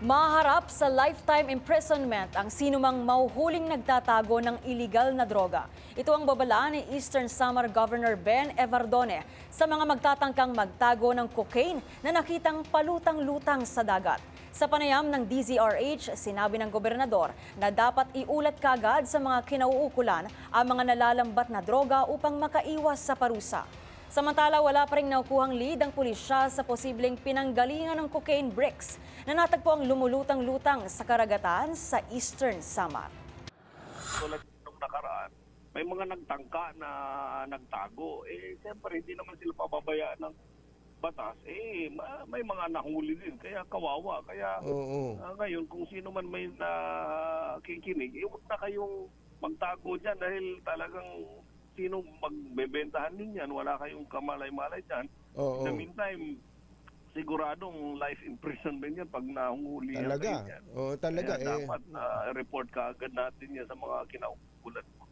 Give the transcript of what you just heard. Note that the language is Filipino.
Maharap sa lifetime imprisonment ang sinumang mauhuling nagtatago ng iligal na droga. Ito ang babala ni Eastern Samar Governor Ben Evardone sa mga magtatangkang magtago ng cocaine na nakitang palutang-lutang sa dagat. Sa panayam ng DZRH, sinabi ng gobernador na dapat iulat kagad sa mga kinauukulan ang mga nalalambat na droga upang makaiwas sa parusa. Samantala, wala pa rin nakukuhang lead ang pulisya sa posibleng pinanggalingan ng cocaine bricks na natagpo ang lumulutang-lutang sa karagatan sa Eastern Samar. tulad nung nakaraan, may mga nagtangka na nagtago. Eh, siyempre, hindi naman sila pababayaan ng batas. Eh, ma- may mga nahuli din. Kaya kawawa. Kaya Oo. ah, ngayon, kung sino man may nakikinig, eh, huwag na kayong magtago dyan dahil talagang sino magbebentahan ninyan, wala kayong kamalay-malay dyan. Oo. In the meantime, siguradong life imprisonment yan pag nahuli yan Talaga. kayo dyan. Oo, talaga Kaya eh. dapat na report ka agad natin yan sa mga kinaukulan mo.